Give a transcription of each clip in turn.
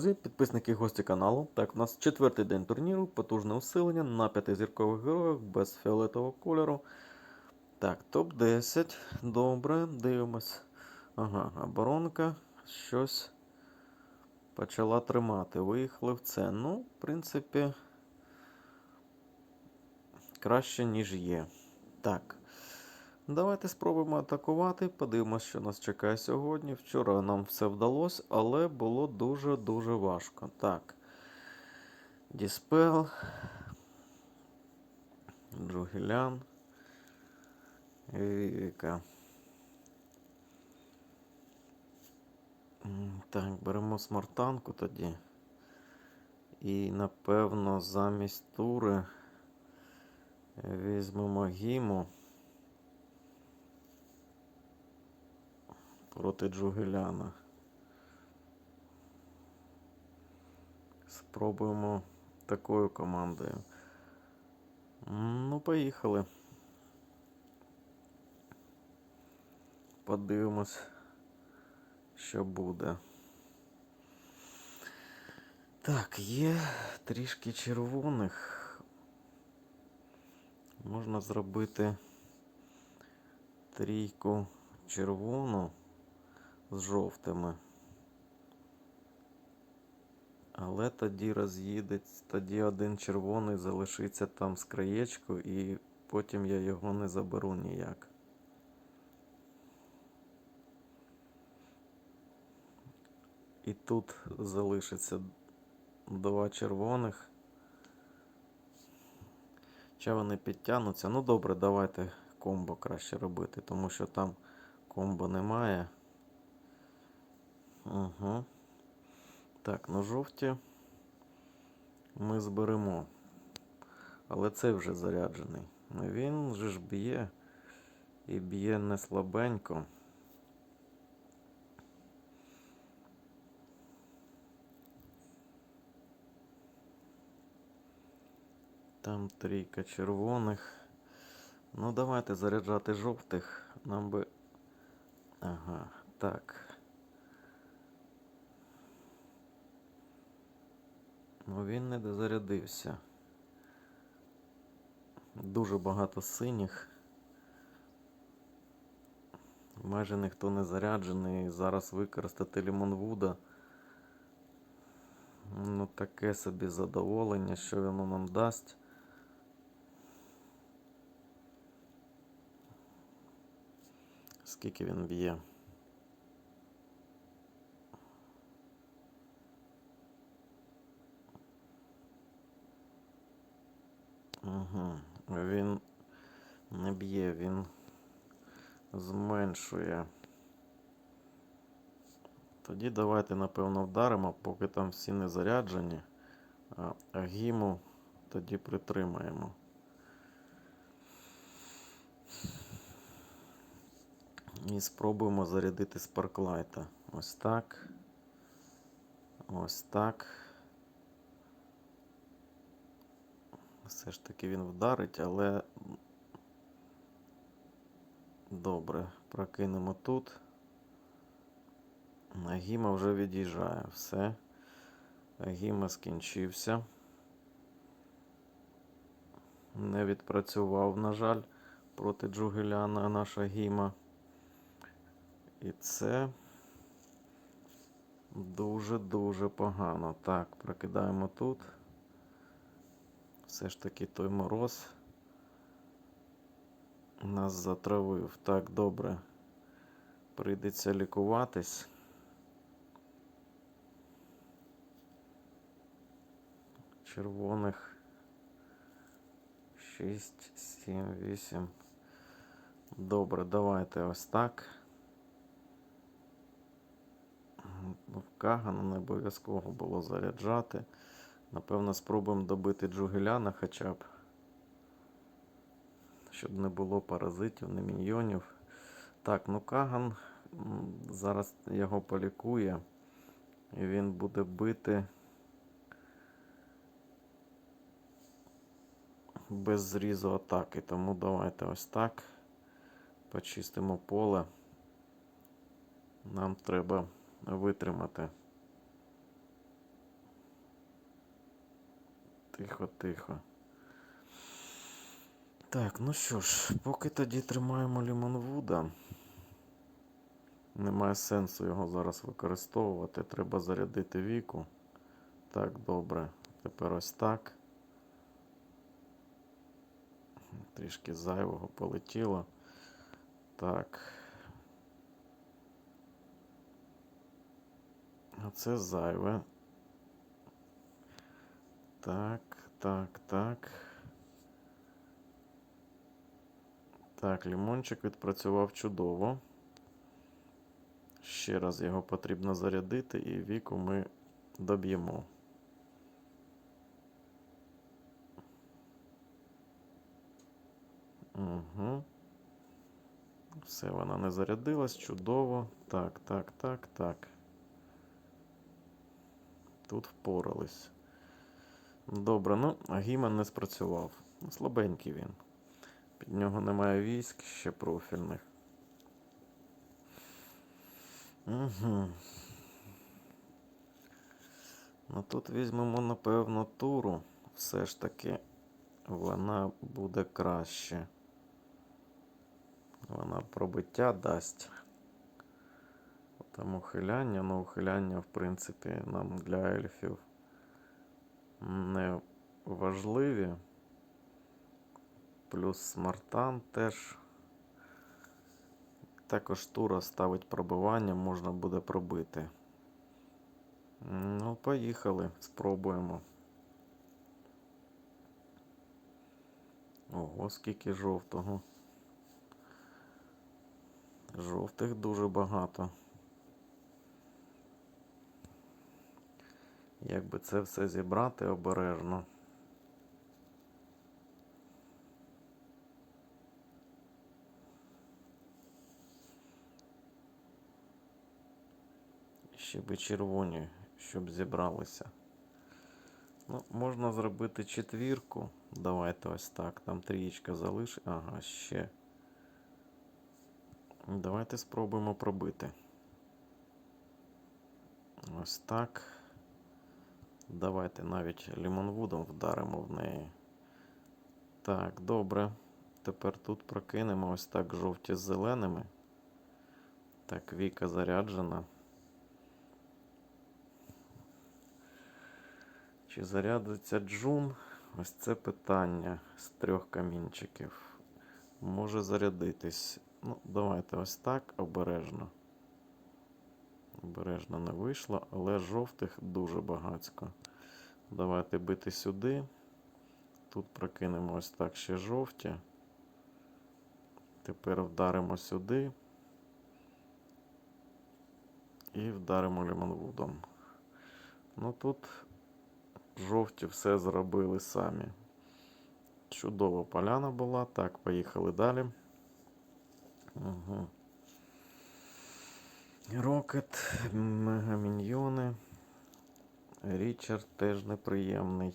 друзі, підписники гості каналу. Так, у нас четвертий день турніру, потужне усилення на п'ятизіркових героях без фіолетового кольору. Так, топ-10. Добре, дивимось. Ага, оборонка щось почала тримати. Виїхали в це. Ну, в принципі, краще, ніж є. Так. Давайте спробуємо атакувати. Подивимося, що нас чекає сьогодні. Вчора нам все вдалося, але було дуже-дуже важко. Так. Діспел. Джугілян. Віка. Так, беремо смартанку тоді. І напевно замість тури візьмемо гіму. Проти Джугеляна. Спробуємо такою командою. Ну, поїхали. Подивимось, що буде. Так, є трішки червоних. Можна зробити трійку червону з жовтими. Але тоді роз'їдеться, тоді один червоний залишиться там з краєчку, і потім я його не заберу ніяк. І тут залишиться два червоних. Чи вони підтягнуться? Ну добре, давайте комбо краще робити, тому що там комбо немає. Угу. Так, ну жовті ми зберемо. Але цей вже заряджений. Ну, Він же ж б'є і б'є не слабенько. Там трійка червоних. Ну, давайте заряджати жовтих. Нам би. Ага, так. Ну він не дозарядився. Дуже багато синіх. Майже ніхто не заряджений. Зараз використати Лімонвуда. Ну, таке собі задоволення, що воно нам дасть. Скільки він б'є? Угу. Він не б'є, він зменшує. Тоді давайте, напевно, вдаримо, поки там всі не заряджені, а, гіму тоді притримаємо. І спробуємо зарядити спарклайта. Ось так. Ось так. Все ж таки він вдарить, але добре, прокинемо тут. Агіма вже від'їжджає. Все. Агіма скінчився. Не відпрацював, на жаль, проти Джугеляна наша гіма. І це дуже-дуже погано. Так, прокидаємо тут. Все ж таки той мороз нас затравив. Так, добре. Прийдеться лікуватись. Червоних 6, 7, 8. Добре, давайте ось так. В Кагана не обов'язково було заряджати. Напевно, спробуємо добити Джугеляна хоча б. Щоб не було паразитів, не міньйонів. Так, ну Каган зараз його полікує. І він буде бити без зрізу атаки. Тому давайте ось так. Почистимо поле. Нам треба витримати. Тихо, тихо. Так, ну що ж, поки тоді тримаємо Лімонвуда. Немає сенсу його зараз використовувати. Треба зарядити віку. Так, добре. Тепер ось так. Трішки зайвого полетіло. Так. А це зайве. Так, так, так. Так, лімончик відпрацював чудово. Ще раз його потрібно зарядити, і віку ми доб'ємо. Угу. Все, вона не зарядилась, чудово. Так, так, так, так. Тут впорались. Добре, ну, Гімен не спрацював. Слабенький він. Під нього немає військ ще профільних. Угу. Ну тут візьмемо, напевно, туру. Все ж таки вона буде краще. Вона пробиття дасть. Там ухиляння, ну ухиляння, в принципі, нам для ельфів не важливі. Плюс смартан теж. Також тура ставить пробивання, можна буде пробити. Ну, поїхали, спробуємо. Ого, скільки жовтого. Жовтих дуже багато. Якби це все зібрати обережно. Ще би червоні, щоб зібралися. Ну, можна зробити четвірку. Давайте ось так. Там трієчка залиш. Ага, ще. Давайте спробуємо пробити. Ось так. Давайте навіть лімонвудом вдаримо в неї. Так, добре. Тепер тут прокинемо ось так жовті з зеленими. Так, Віка заряджена. Чи зарядиться джун? Ось це питання з трьох камінчиків. Може зарядитись. Ну, давайте ось так обережно. Обережно не вийшло, але жовтих дуже багацько. Давайте бити сюди. Тут прокинемо ось так ще жовті. Тепер вдаримо сюди. І вдаримо лімонвудом. Ну тут жовті все зробили самі. Чудова поляна була. Так, поїхали далі. Угу. Рокет, мегаміньйони. Річард теж неприємний.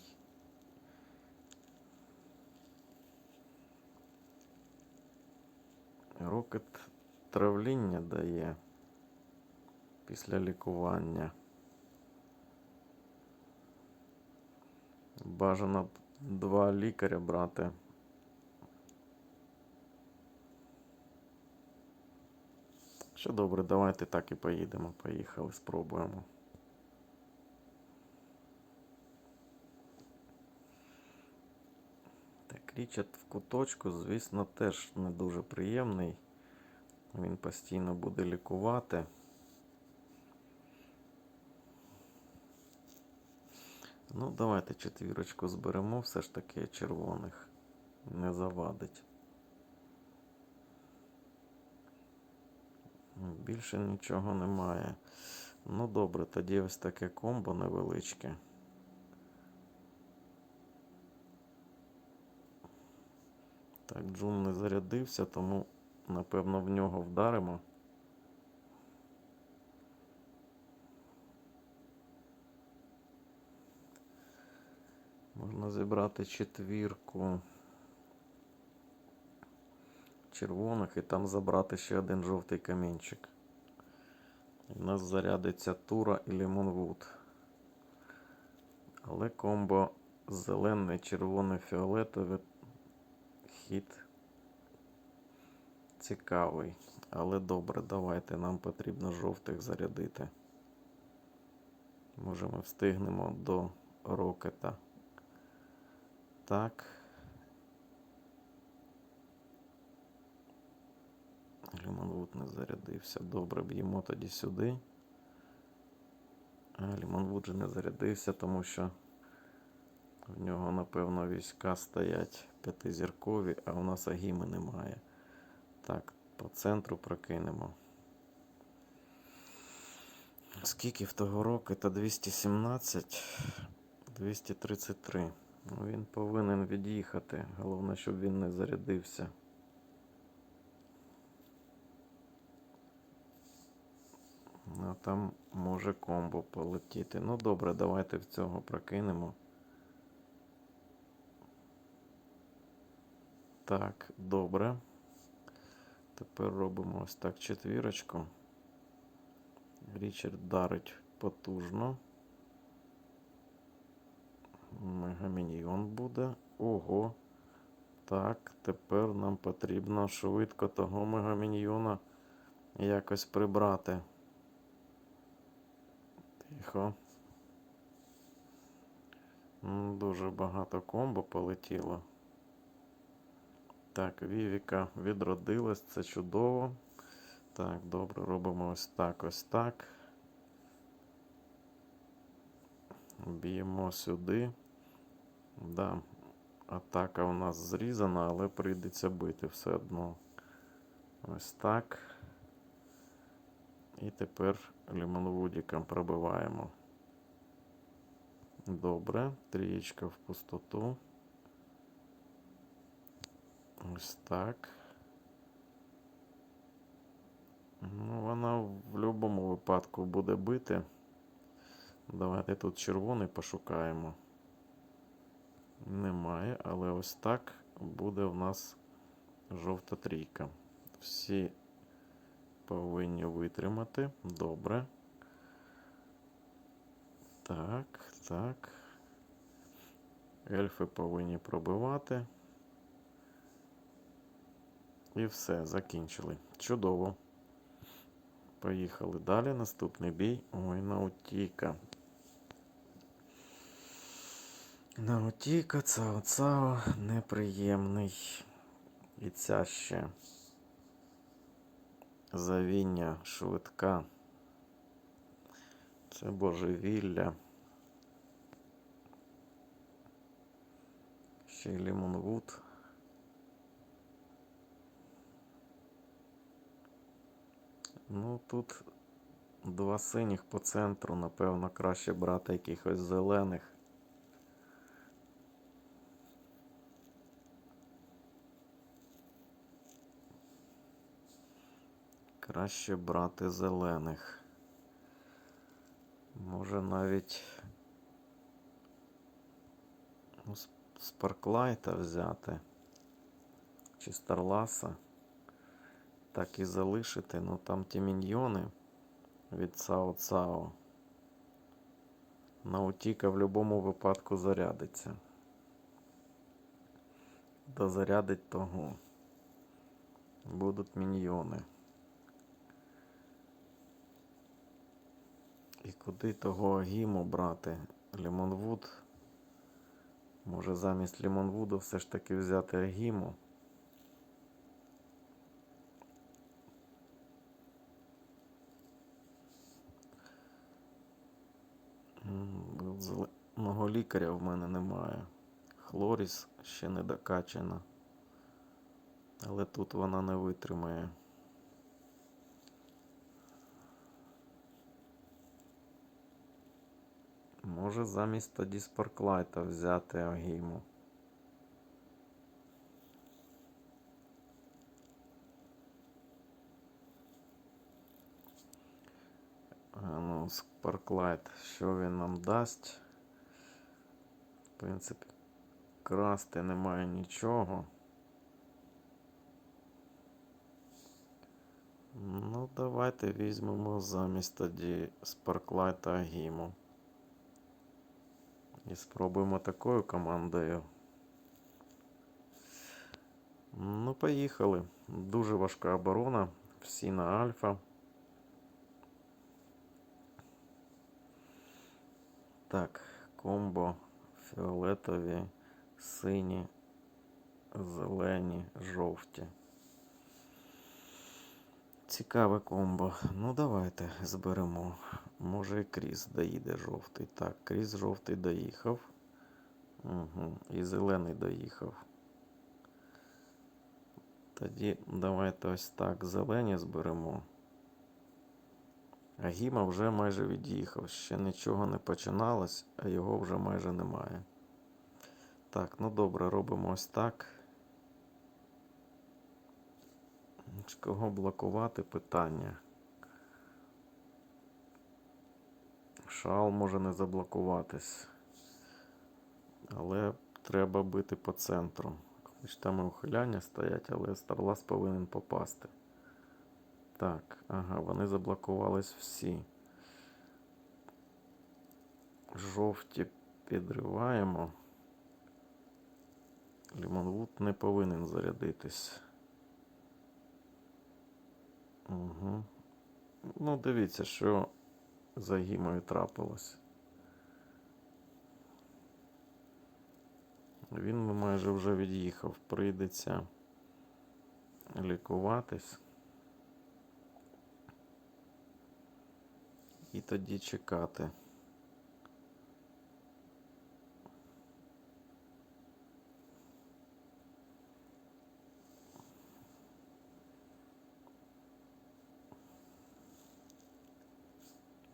Рокет травління дає після лікування. Бажано два лікаря брати. Що добре, давайте так і поїдемо. Поїхали, спробуємо. Так, Річард в куточку, звісно, теж не дуже приємний. Він постійно буде лікувати. Ну, давайте четвірочку зберемо, все ж таки червоних не завадить. Більше нічого немає. Ну добре, тоді ось таке комбо невеличке. Так, Джун не зарядився, тому напевно в нього вдаримо. Можна зібрати четвірку червоних і там забрати ще один жовтий камінчик. У нас зарядиться Тура і Лімонвуд. Але комбо зелене, червоне, фіолетове. Хід цікавий. Але добре, давайте. Нам потрібно жовтих зарядити. Може ми встигнемо до рокета. Так. Лімонвуд не зарядився. Добре, б'ємо тоді сюди. А Лімонвуд же не зарядився, тому що в нього, напевно, війська стоять п'ятизіркові, а у нас агіми немає. Так, по центру прокинемо. Скільки в того року? Та 217, 233. Ну, він повинен від'їхати. Головне, щоб він не зарядився. А там може комбо полетіти. Ну добре, давайте в цього прокинемо. Так, добре. Тепер робимо ось так четвірочку. Річард дарить потужно. Мегаміньйон буде. Ого. Так, тепер нам потрібно швидко того мегаміньйона якось прибрати. Тихо. Дуже багато комбо полетіло. Так, Вівіка відродилась, це чудово. Так, добре, робимо ось так, ось так. Б'ємо сюди. Да, атака у нас зрізана, але прийдеться бити все одно. Ось так. І тепер лімонвудіком пробиваємо. Добре, трієчка в пустоту. Ось так. Ну, вона в будь-якому випадку буде бити. Давайте тут червоний пошукаємо. Немає, але ось так буде в нас жовта трійка. Всі повинні витримати. Добре. Так, так. Ельфи повинні пробивати. І все, закінчили. Чудово. Поїхали далі. Наступний бій. Ой, Наутіка. Наутіка, цао цао неприємний. І ця ще завіння швидка. Це божевілля. Ще й Лімонвуд. Ну, тут два синіх по центру, напевно, краще брати якихось зелених. Краще брати зелених. Може навіть ну, Спарклайта взяти. Чи Старласа. Так і залишити. Ну там ті міньйони від Цао Цао. Наутіка в будь-якому випадку зарядиться. Дозарядить того. Будуть міньйони. І куди того Агіму брати? Лімонвуд. Може замість Лімонвуду все ж таки взяти Агіму. Зеленого лікаря в мене немає. Хлоріс ще не докачана. Але тут вона не витримає. Може замість тоді Спарклайта взяти Агіму. Ну, Спарклайт, що він нам дасть? В принципі, красти немає нічого. Ну, давайте візьмемо замість тоді Спарклайта Агіму. І спробуємо такою командою. Ну, поїхали. Дуже важка оборона. Всі на альфа. Так, комбо фіолетові, сині, зелені, жовті. Цікаве комбо. Ну, давайте зберемо. Може і Кріс доїде жовтий. Так, Кріс жовтий доїхав. Угу. І зелений доїхав. Тоді давайте ось так зелені зберемо. А Гіма вже майже від'їхав. Ще нічого не починалось, а його вже майже немає. Так, ну добре, робимо ось так. Кого блокувати питання. Шал може не заблокуватись. Але треба бити по центру. Там і ухиляння стоять, але Старлас повинен попасти. Так, ага, вони заблокувались всі. Жовті підриваємо. Лімонвуд не повинен зарядитись. Угу. Ну, дивіться, що за гімою трапилось. Він майже вже від'їхав. Прийдеться лікуватись. І тоді чекати.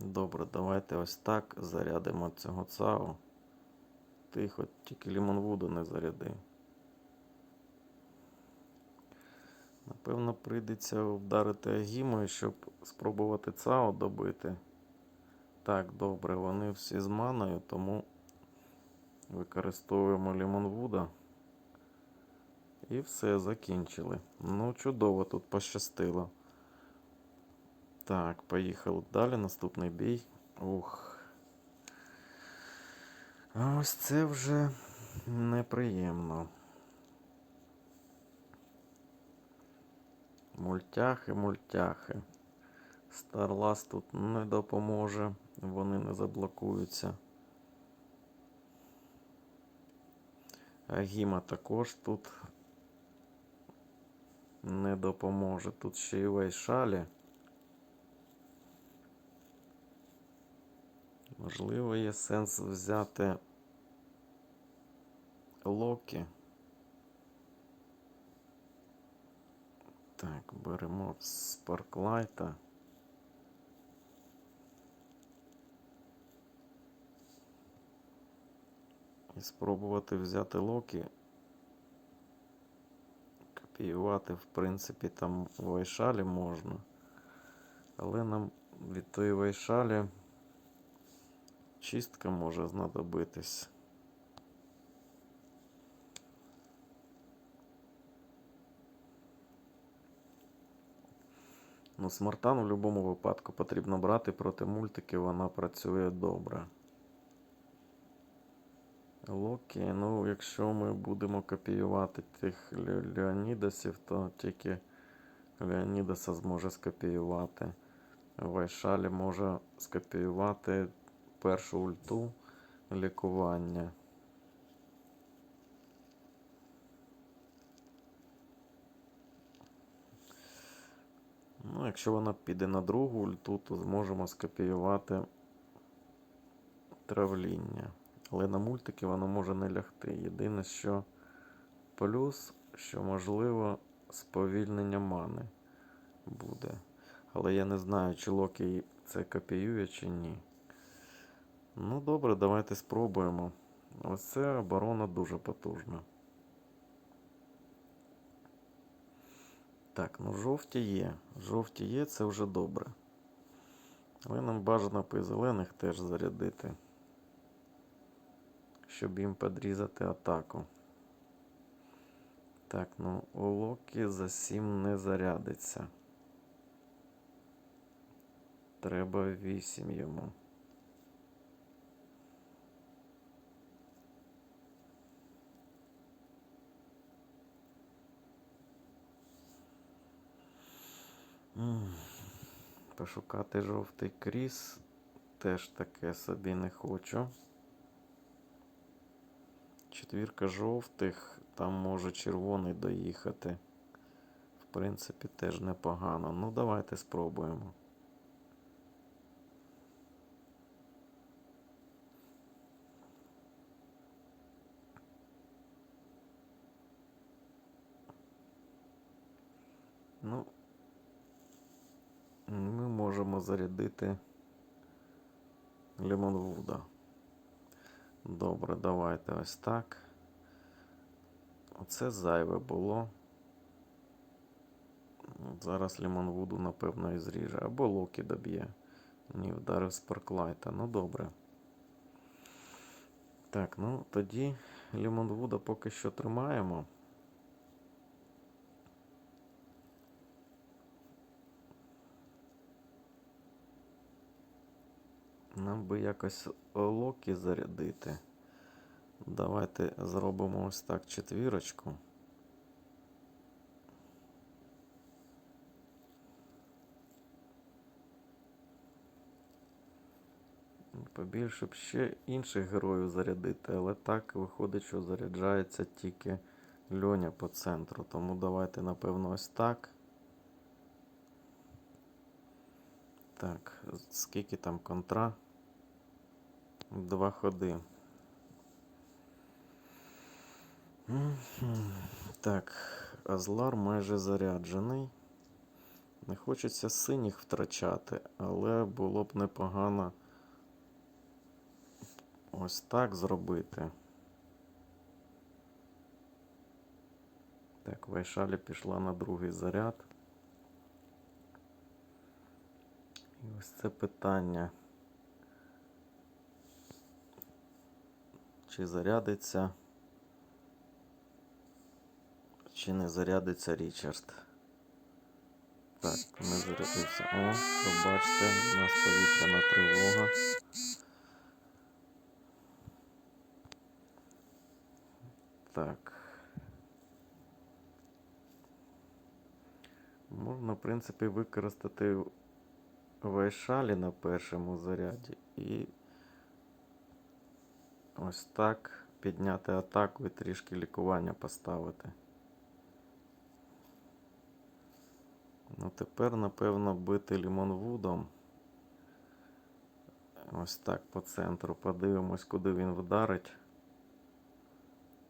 Добре, давайте ось так зарядимо цього ЦАО. Тихо, тільки Лімонвуду не заряди. Напевно, прийдеться вдарити Агімою, щоб спробувати ЦАО добити. Так, добре, вони всі з маною, тому використовуємо Лімонвуда. І все, закінчили. Ну, чудово, тут пощастило. Так, поїхали далі. Наступний бій. Ух. Ось це вже неприємно. Мультяхи, мультяхи. Старлас тут не допоможе, вони не заблокуються. Агіма також тут не допоможе. Тут ще й Вайшалі. Можливо, є сенс взяти Локі. Так, беремо Спарклайта. І спробувати взяти Локі. Копіювати, в принципі, там Вайшалі можна. Але нам від тої Вайшалі чистка може знадобитись. Ну, смартан у будь-якому випадку потрібно брати проти мультиків, вона працює добре. Локі, ну, якщо ми будемо копіювати тих Ле- Леонідасів, то тільки Леонідаса зможе скопіювати. Вайшалі може скопіювати першу ульту лікування. Ну, якщо вона піде на другу ульту, то зможемо скопіювати травління. Але на мультики воно може не лягти. Єдине, що плюс, що можливо сповільнення мани буде. Але я не знаю, чи Локі це копіює, чи ні. Ну, добре, давайте спробуємо. Ось це оборона дуже потужна. Так, ну жовті є. Жовті є, це вже добре. Але нам бажано по зелених теж зарядити. Щоб їм підрізати атаку. Так, ну у Локі за 7 не зарядиться. Треба 8 йому. Пошукати жовтий кріс. Теж таке собі не хочу. Четвірка жовтих, там може червоний доїхати. В принципі, теж непогано. Ну, давайте спробуємо. Ну, ми можемо зарядити Лемонвуда. Добре, давайте ось так. Оце зайве було. От Зараз Лемонвуду, напевно, і зріже. Або Локі доб'є. Ні, вдарив Спарклайта. Ну добре. Так, ну тоді Лемонвуда поки що тримаємо. Нам би якось Локі зарядити. Давайте зробимо ось так четвірочку. Побільше б ще інших героїв зарядити, але так виходить, що заряджається тільки льоня по центру. Тому давайте, напевно, ось так. Так, скільки там контра? Два ходи. Так, Азлар майже заряджений. Не хочеться синіх втрачати, але було б непогано ось так зробити. Так, Вайшалі пішла на другий заряд. І ось це питання. Чи зарядиться, чи не зарядиться Річард. Так, не зарядився. О, побачте, у нас повітряна тривога. Так. Можна, в принципі, використати Вайшалі на першому заряді і ось так підняти атаку і трішки лікування поставити. Ну, тепер, напевно, бити Лімонвудом. Ось так по центру. Подивимось, куди він вдарить.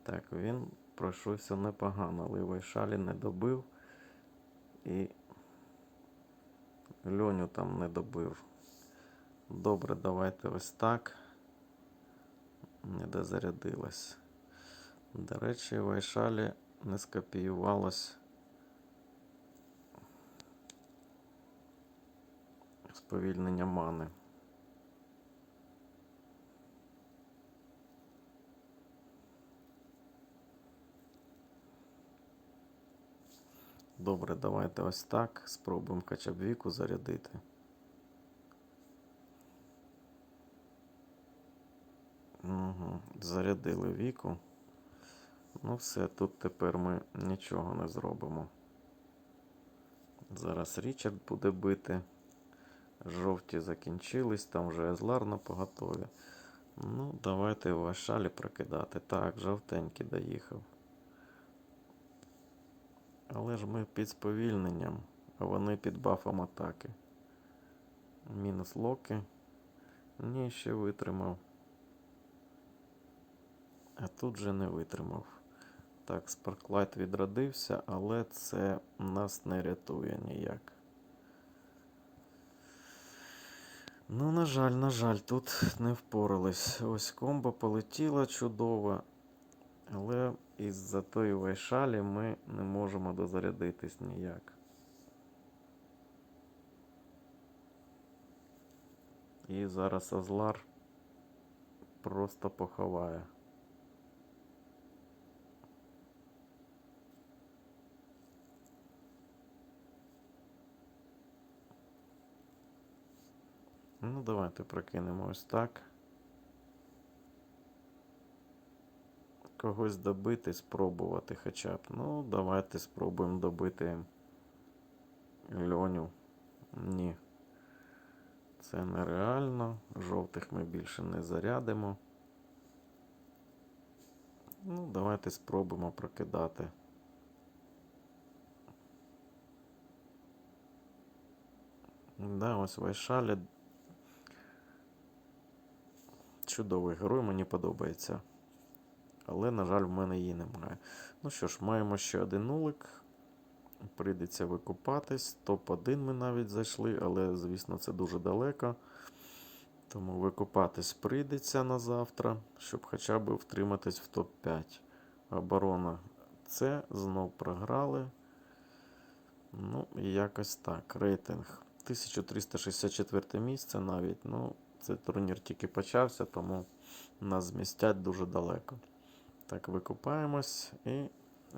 Так, він пройшовся непогано, але Вайшалі не добив. І Льоню там не добив. Добре, давайте ось так. Не дозарядилась. До речі, в Айшалі не скопіювалось сповільнення мани. Добре, давайте ось так. Спробуємо хоча б віку зарядити. Угу. Зарядили віку. Ну все, тут тепер ми нічого не зробимо. Зараз Річард буде бити. Жовті закінчились, там вже Езлар на поготові. Ну, давайте в Ашалі прокидати. Так, жовтенький доїхав. Але ж ми під сповільненням, а вони під бафом атаки. Мінус локи. Ні, ще витримав. А тут же не витримав. Так, Спарклайт відродився, але це нас не рятує ніяк. Ну, на жаль, на жаль, тут не впорались. Ось комбо полетіла чудово. Але із-за тої вайшалі ми не можемо дозарядитись ніяк. І зараз Азлар просто поховає. Ну, давайте прокинемо ось так. Когось добити, спробувати хоча б. Ну, давайте спробуємо добити Льоню. Ні. Це нереально. Жовтих ми більше не зарядимо. Ну, давайте спробуємо прокидати. Да, ось Вайшалі. Чудовий герой, мені подобається. Але, на жаль, в мене її немає. Ну що ж, маємо ще один нулик. Прийдеться викупатись. Топ-1 ми навіть зайшли, але, звісно, це дуже далеко. Тому викупатись прийдеться на завтра, щоб хоча б втриматись в топ-5. Оборона С знов програли. Ну, якось так. Рейтинг 1364 місце навіть. Ну, це турнір тільки почався, тому нас змістять дуже далеко. Так, викупаємось і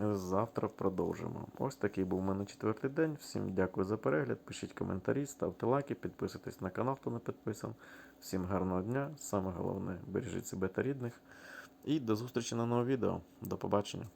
завтра продовжимо. Ось такий був у мене четвертий день. Всім дякую за перегляд. Пишіть коментарі, ставте лайки, підписуйтесь на канал, хто не підписан. Всім гарного дня. Саме головне, бережіть себе та рідних. І до зустрічі на новому відео. До побачення.